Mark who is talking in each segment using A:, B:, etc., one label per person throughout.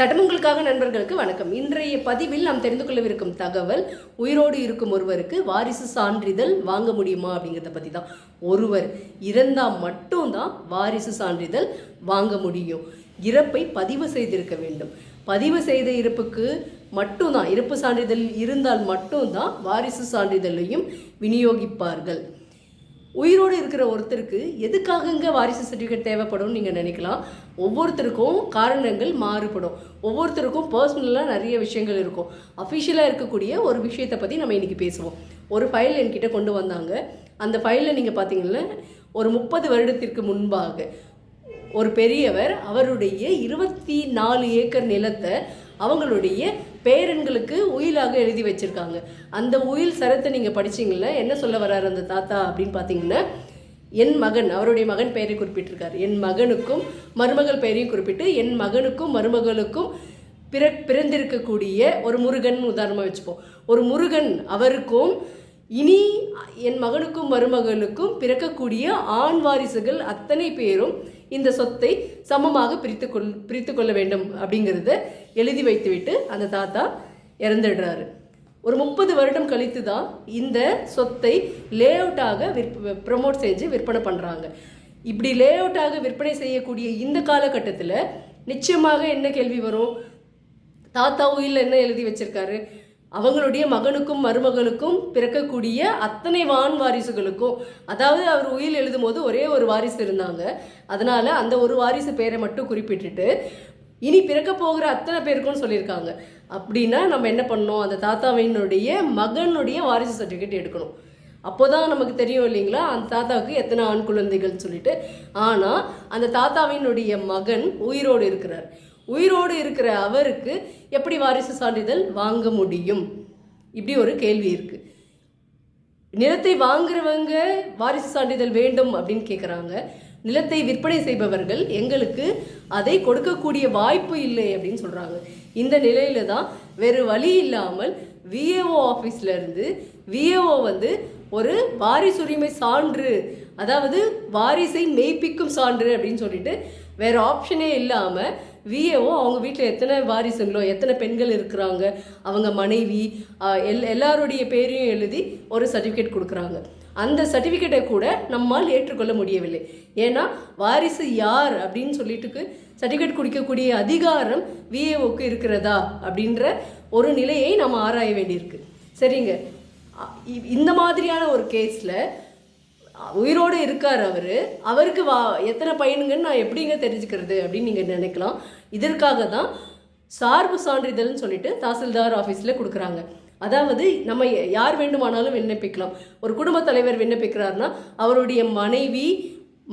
A: சட்டமங்களுக்காக நண்பர்களுக்கு வணக்கம். இன்றைய பதிவில் நாம் தெரிந்து கொள்ளவிருக்கும் தகவல் உயிரோடு இருக்கும் ஒருவருக்கு வாரிசு சான்றிதழ் வாங்க முடியுமா அப்படிங்கிறத பற்றி தான் ஒருவர் இறந்தால் மட்டும்தான் வாரிசு சான்றிதழ் வாங்க முடியும். இறப்பை பதிவு செய்திருக்க வேண்டும். பதிவு செய்த இறப்புக்கு மட்டும்தான் இறப்பு சான்றிதழ் இருந்தால் மட்டும்தான் வாரிசு சான்றிதழையும் விநியோகிப்பார்கள். உயிரோடு இருக்கிற ஒருத்தருக்கு எதுக்காகங்க வாரிசு சர்டிஃபிகேட் தேவைப்படும்னு நீங்கள் நினைக்கலாம். ஒவ்வொருத்தருக்கும் காரணங்கள் மாறுபடும். ஒவ்வொருத்தருக்கும் பர்சனலாக நிறைய விஷயங்கள் இருக்கும். அஃபிஷியலாக இருக்கக்கூடிய ஒரு விஷயத்தை பற்றி நம்ம இன்றைக்கி பேசுவோம். ஒரு ஃபைல் என்கிட்ட கொண்டு வந்தாங்க. அந்த ஃபைலில் நீங்கள் பார்த்தீங்கன்னா ஒரு முப்பது வருடத்திற்கு முன்பாக ஒரு பெரியவர் அவருடைய இருபத்தி நாலு ஏக்கர் நிலத்தை அவங்களுடைய பேரன்களுக்கு உயிலாக எழுதி வச்சிருக்காங்க. அந்த உயில் சரத்தை நீங்கள் படிச்சிங்கள என்ன சொல்ல வர்றாரு அந்த தாத்தா அப்படின்னு பார்த்தீங்கன்னா என் மகன் அவருடைய மகன் பெயரை குறிப்பிட்டிருக்கார். என் மகனுக்கும் மருமகள் பெயரையும் குறிப்பிட்டு என் மகனுக்கும் மருமகளுக்கும் பிற பிறந்திருக்கக்கூடிய ஒரு முருகன் உதாரணமாக வச்சுப்போம். ஒரு முருகன் அவருக்கும் இனி என் மகனுக்கும் மருமகளுக்கும் பிறக்கக்கூடிய ஆண் வாரிசுகள் அத்தனை பேரும் இந்த சொத்தை சமமாக பிரித்து கொள் பிரித்து கொள்ள வேண்டும் அப்படிங்கிறத எழுதி வைத்துவிட்டு அந்த தாத்தா இறந்துடுறாரு. ஒரு முப்பது வருடம் கழித்து தான் இந்த சொத்தை லே அவுட்டாக விற்ப ப்ரமோட் செஞ்சு விற்பனை பண்ணுறாங்க இப்படி லே அவுட்டாக விற்பனை செய்யக்கூடிய இந்த காலகட்டத்தில் நிச்சயமாக என்ன கேள்வி வரும்? தாத்தா உயில் என்ன எழுதி வச்சிருக்காரு? அவங்களுடைய மகனுக்கும் மருமகளுக்கும் பிறக்கக்கூடிய அத்தனை வான் வாரிசுகளுக்கும் அதாவது அவர் உயில் எழுதும் போது ஒரே ஒரு வாரிசு இருந்தாங்க. அதனால அந்த ஒரு வாரிசு பேரை மட்டும் குறிப்பிட்டுட்டு இனி பிறக்க போகிற அத்தனை பேருக்கும் சொல்லியிருக்காங்க. அப்படின்னா நம்ம என்ன பண்ணோம் அந்த தாத்தாவினுடைய மகனுடைய வாரிசு சர்டிஃபிகேட் எடுக்கணும். அப்போதான் நமக்கு தெரியும் இல்லைங்களா? அந்த தாத்தாவுக்கு எத்தனை ஆண் குழந்தைகள் சொல்லிட்டு. ஆனால் அந்த தாத்தாவினுடைய மகன் உயிரோடு இருக்கிறார். உயிரோடு இருக்கிற அவருக்கு எப்படி வாரிசு சான்றிதழ் வாங்க முடியும்? இப்படி ஒரு கேள்வி இருக்கு. நிலத்தை வாங்குறவங்க வாரிசு சான்றிதழ் வேண்டும் அப்படின்னு கேட்குறாங்க நிலத்தை விற்பனை செய்பவர்கள் எங்களுக்கு அதை கொடுக்கக்கூடிய வாய்ப்பு இல்லை அப்படின்னு சொல்கிறாங்க இந்த நிலையில தான் வேறு வழி இல்லாமல் விஏஓ ஆஃபீஸ்லேருந்து விஏஓ வந்து ஒரு வாரிசுரிமை சான்று அதாவது வாரிசை மெய்ப்பிக்கும் சான்று அப்படின்னு சொல்லிட்டு வேற ஆப்ஷனே இல்லாமல் விஏஓ அவங்க வீட்டில் எத்தனை வாரிசுங்களோ எத்தனை பெண்கள் இருக்கிறாங்க அவங்க மனைவி எல் எல்லாருடைய பேரையும் எழுதி ஒரு சர்டிஃபிகேட் கொடுக்குறாங்க. அந்த சர்டிஃபிகேட்டை கூட நம்மால் ஏற்றுக்கொள்ள முடியவில்லை. ஏன்னா வாரிசு யார் அப்படின்னு சொல்லிட்டுக்கு சர்டிஃபிகேட் குடிக்கக்கூடிய அதிகாரம் விஏஓக்கு இருக்கிறதா அப்படின்ற ஒரு நிலையை நம்ம ஆராய வேண்டியிருக்கு. சரிங்க. இ- இந்த மாதிரியான ஒரு கேஸில் உயிரோடு இருக்கார் அவர். அவருக்கு வா எத்தனை பையனுங்கன்னு நான் எப்படிங்க தெரிஞ்சுக்கிறது அப்படின்னு நீங்கள் நினைக்கலாம். இதற்காக தான் சார்பு சான்றிதழ்னு சொல்லிட்டு தாசில்தார் ஆஃபீஸில் கொடுக்குறாங்க. அதாவது நம்ம யார் வேண்டுமானாலும் விண்ணப்பிக்கலாம். ஒரு குடும்பத் தலைவர் விண்ணப்பிக்கிறாருன்னா அவருடைய மனைவி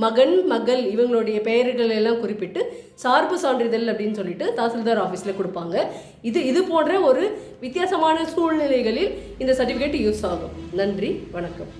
A: மகன் மகள் இவங்களுடைய பெயர்கள் எல்லாம் குறிப்பிட்டு சார்பு சான்றிதழ் அப்படின்னு சொல்லிட்டு தாசில்தார் ஆஃபீஸில் கொடுப்பாங்க. இது இது போன்ற ஒரு வித்தியாசமான சூழ்நிலைகளில் இந்த சர்டிஃபிகேட் யூஸ் ஆகும். நன்றி வணக்கம்.